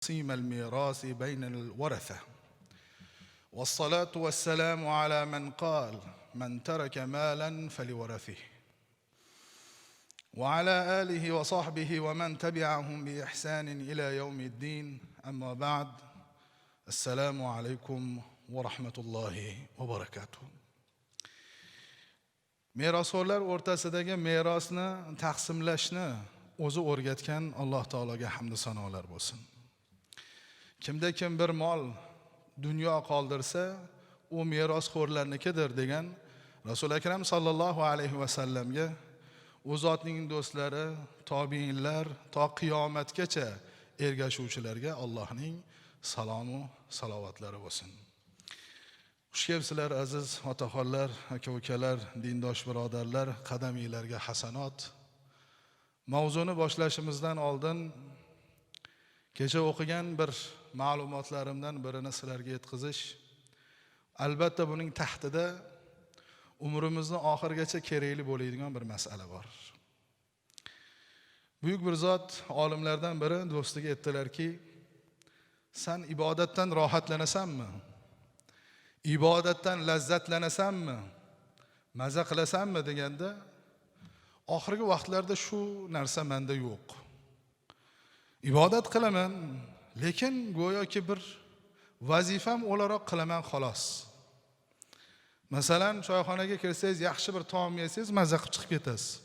تقسيم الميراث بين الورثة. والصلاة والسلام على من قال من ترك مالا فلورثه. وعلى آله وصحبه ومن تبعهم بإحسان إلى يوم الدين. أما بعد السلام عليكم ورحمة الله وبركاته. merosxo'rlar o'rtasidagi merosni taqsimlashni o'zi o'rgatgan alloh taologa hamdu sanolar bo'lsin kimda kim bir mol dunyo qoldirsa u merosxo'rlarnikidir degan rasuli akram sollallohu alayhi vasallamga u zotning do'stlari tobiinlar to qiyomatgacha ergashuvchilarga allohning salomu salovatlari bo'lsin. Xush kelibsizlar aziz otaxonlar aka ukalar dindosh birodarlar qadaminglarga hasanot. Mavzuni boshlashimizdan oldin kecha o'qigan bir ma'lumotlarimdan birini sizlarga yetkazish. Albatta buning tahtida umrimizni oxirigacha kerakli bo'ladigan bir masala bor. Buyuk bir zot olimlardan biri do'stiga aytdilarki san ibodatdan rohatlanasanmi? Ibodatdan lazzatlanasanmi maza qilasanmi? deganda oxirgi vaqtlarda shu narsa manda yo'q. Ibodat qilaman lekin go'yoki bir vazifam o'laroq qilaman xolos. Masalan choyxonaga kirsangiz yaxshi bir taom yesangiz mazza qilib chiqib ketasiz.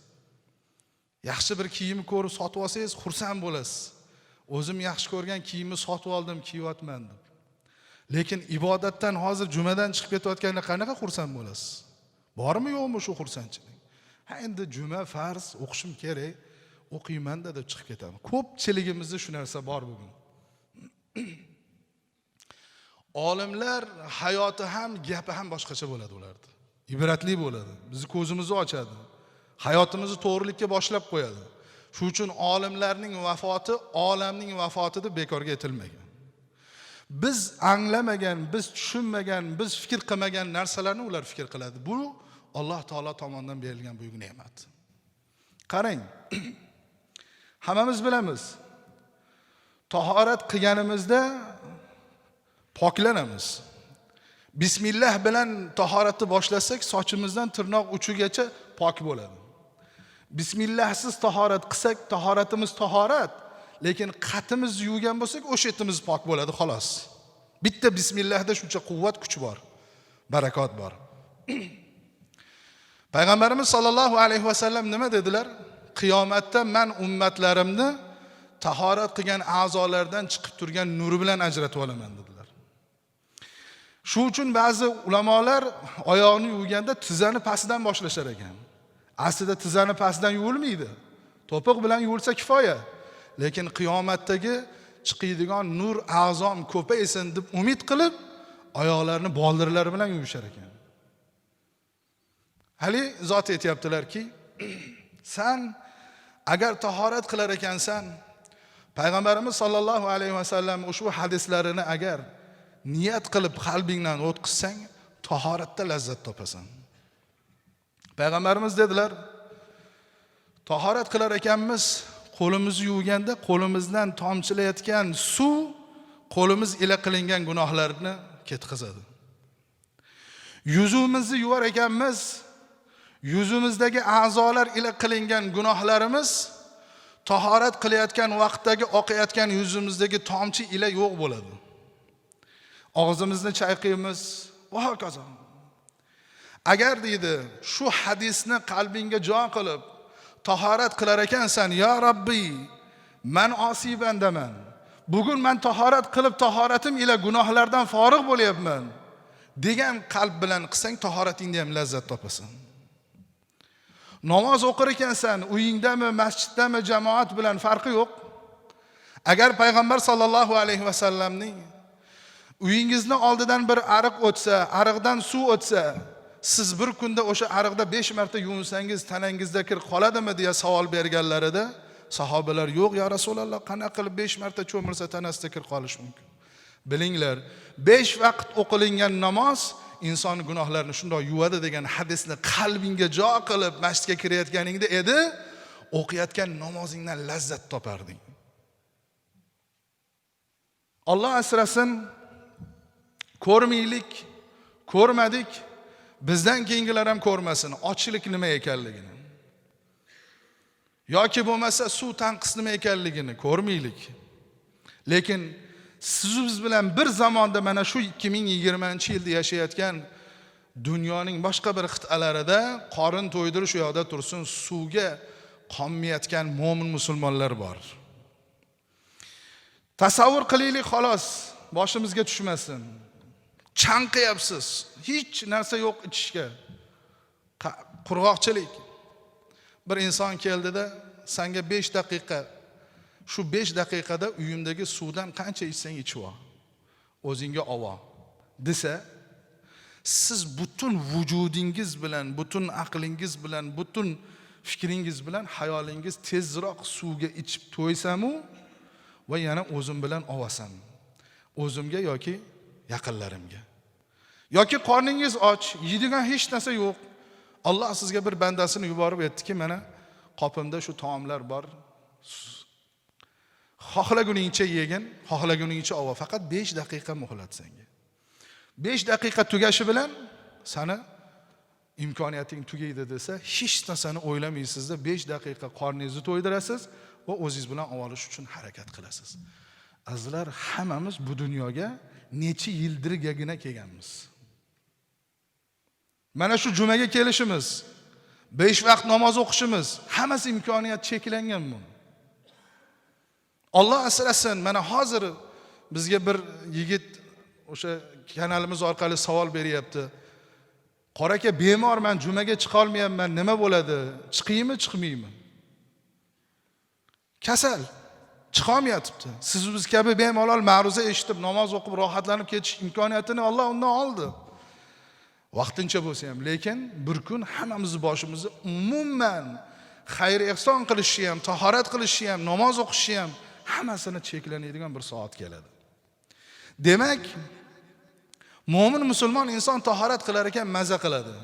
Yaxshi bir kiyim ko'rib sotib olsangiz xursand bo'lasiz. O'zim yaxshi ko'rgan kiyimni sotib oldim kiyyapman deb. Lekin ibodatdan hozir jumadan chiqib ketayotganda qanaqa xursand bo'lasiz? Bormi yo'qmi shu xursandchilik? Ha endi juma farz o'qishim kerak. O'qiymanda deb chiqib ketaman ko'pchiligimizda shu narsa bor bugun. Olimlar hayoti ham gapi ham boshqacha bo'ladi ularni ibratli bo'ladi. Bizni ko'zimizni ochadi. Hayotimizni to'g'rilikka boshlab qo'yadi. Shuning uchun olimlarning vafoti olamning vafoti deb bekorga aytilmagan biz anglamagan biz tushunmagan biz fikr qilmagan narsalarni ular fikr qiladi. Bu alloh taolo tomonidan berilgan buyuk ne'mat. Qarang hammamiz bilamiz. Tahorat qilganimizda poklanamiz. Bismillah bilan tahoratni boshlasak sochimizdan tirnoq uchigacha pok bo'ladi. Bismillahsiz tahorat qilsak tahoratimiz tahorat lekin qatimizni yuvgan bo'lsak o'sha etimiz pok bo'ladi xolos. Bitta bismillahda shuncha quvvat kuch bor barakot bor. Payg'ambarimiz sollallohu alayhi vasallam nima dedilar qiyomatda man ummatlarimni tahorat qilgan a'zolardan chiqib turgan nuri bilan ajratib olaman dedilar. Shu uchun ba'zi ulamolar oyoqni yuvganda tizzani pastidan boshlashar ekan. Aslida tizzani pastidan yuvilmaydi. To'piq bilan yuvilsa kifoya. Lekin qiyomatdagi chiqadigan nur a'zom ko'paysin deb umid qilib oyoqlarini boldirlari bilan yuvishar ekan. Hali zot aytyaptilarki san agar tahorat qilar ekansan payg'ambarimiz sollallohu alayhi vasallam ushbu hadislarini agar niyat qilib qalbingdan o'tkazsang tahoratda lazzat topasan. Payg'ambarimiz dedilar tahorat qilar ekanmiz qo'limizni yuvganda qo'limizdan tomchilayotgan suv qo'limiz ila qilingan gunohlarni ketkazadi yuzimizni yuvar ekanmiz yuzimizdagi a'zolar ila qilingan gunohlarimiz tahorat qilayotgan vaqtdagi oqayotgan yuzimizdagi tomchi ila yo'q bo'ladi. Og'zimizni chayqaymiz va hokazo. Agar deydi shu hadisni qalbingga jo qilib tahorat qilar ekansan yo robbiy man osiy bandaman bugun man tahorat qilib tahoratim ila gunohlardan forig' bo'lyapman. degan qalb bilan qilsang tahoratingda ham lazzat topasan. Namoz o'qir ekansan uyingdami masjiddami jamoat bilan farqi yo'q. Agar payg'ambar sollallohu alayhi vasallamning uyingizni oldidan bir ariq o'tsa ariqdan suv o'tsa siz bir kunda o'sha ariqda besh marta yuvinsangiz tanangizda kir qoladimi deya savol berganlarida sahobalar yo'q ya rasululloh qanaqa qilib besh marta cho'milsa tanasida kir qolishi mumkin? Bilinglar besh vaqt o'qilingan namoz inson gunohlarini shundoq yuvadi degan hadisni qalbingga jo qilib masjidga kirayotganingda edi o'qiyotgan namozingdan lazzat toparding Alloh asrasin ko'rmaylik, ko'rmadik, bizdan keyingilar ham ko'rmasin ochlik nima ekanligini. yoki bo'lmasa suv tanqis nima ekanligini ko'rmaylik. Lekin siz bilan bir zamonda mana shu 2020-yilda yashayotgan dunyoning boshqa bir qit'alarida qorin to'ydirish u yoqda tursin, suvga qonmayotgan mo'min musulmonlar bor. Tasavvur qilaylik xolos, boshimizga tushmasin. Chanqiyapsiz, hech narsa yo'q ichishga. Qurg'oqchilik. Bir inson keldida, senga 5 daqiqa shu 5 daqiqada uyimdagi suvdan qancha ichsang ichib ol. O'zingga olo desa, siz butun vujudingiz bilan, butun aqlingiz bilan, butun fikringiz bilan hayolingiz tezroq suvga ichib to'ysamu va yana o'zim bilan ovasam. O'zimga yoki yaqinlarimga. Yoki qorningiz och, yeydigan hech narsa yo'q. Alloh sizga bir bandasini yuborib aytdiki, mana qopimda shu taomlar bor. Xohlaguningcha yegin, xohlaguningcha ova, faqat 5 daqiqa muhlat senga. 5 daqiqa tugashi bilan sani imkoniyating tugaydi desa, hech narsani o'ylamaysizda 5 daqiqa qorningizni to'ydirasiz va o'zingiz bilan ovolish uchun harakat qilasiz. Azizlar, hammamiz bu dunyoga necha yildirgagina kelganmiz. Mana shu jumaga kelishimiz, 5 vaqt namoz o'qishimiz, hammasi imkoniyat cheklangan bu. Alloh asrasin, mana hozir bizga bir yigit o'sha kanalimiz orqali savol beryapti. Qora aka, bemorman, jumaga chiqa olmayapman, nima bo'ladi? Chiqaymi, chiqmaymi? Kasal. Chiqa olmayapti. Siz biz kabi bemalol ma'ruza eshitib, namoz o'qib, rohatlanib ketish imkoniyatini Alloh undan oldi. Vaqtincha bo'lsa ham, lekin bir kun hammamizni boshimizni umuman xayr ehson qilishi ham, tahorat qilishi ham, namoz o'qishi ham hammasini cheklanadigan bir soat keladi. Demak, mo'min musulmon inson tahorat qilar ekan maza qiladi.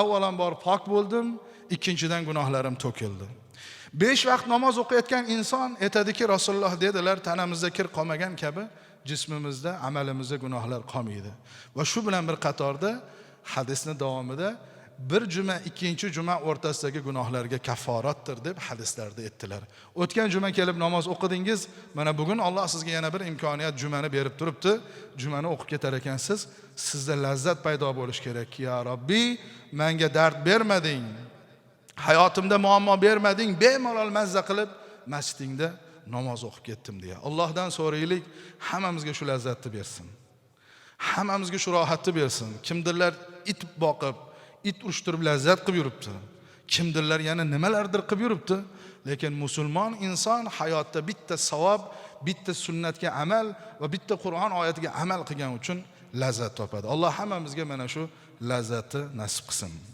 Avvalambor pok bo'ldim, ikkinchidan gunohlarim to'kildi. 5 vaqt namoz o'qiyotgan inson aytadiki, Rasululloh dedilar, tanamizda kir qolmagan kabi jismimizda, amalimizda gunohlar qolmaydi. Va shu bilan bir qatorda hadisni davomida bir juma ikkinchi juma o'rtasidagi gunohlarga kafforatdir deb hadislarda aytdilar. O'tgan juma kelib namoz o'qidingiz, mana bugun Alloh sizga yana bir imkoniyat jumani berib turibdi. Jumani o'qib ketar ekansiz, sizda lazzat paydo bo'lish kerak. Ya Robbiy, menga dard bermading. Hayotimda muammo bermading, bemalol mazza qilib masjidingda namoz o'qib ketdim deya. Allohdan so'raylik, hammamizga shu lazzatni bersin. Hammamizga shu rohatni bersin. Kimdirlar it boqib, it urushtirib lazzat qilib yuribdi. Kimdirlar yana nimalardir qilib yuribdi. Lekin musulmon inson hayotda bitta savob, bitta sunnatga amal va bitta Qur'on oyatiga amal qilgan uchun lazzat topadi. Alloh hammamizga mana shu lazzatni nasib qilsin.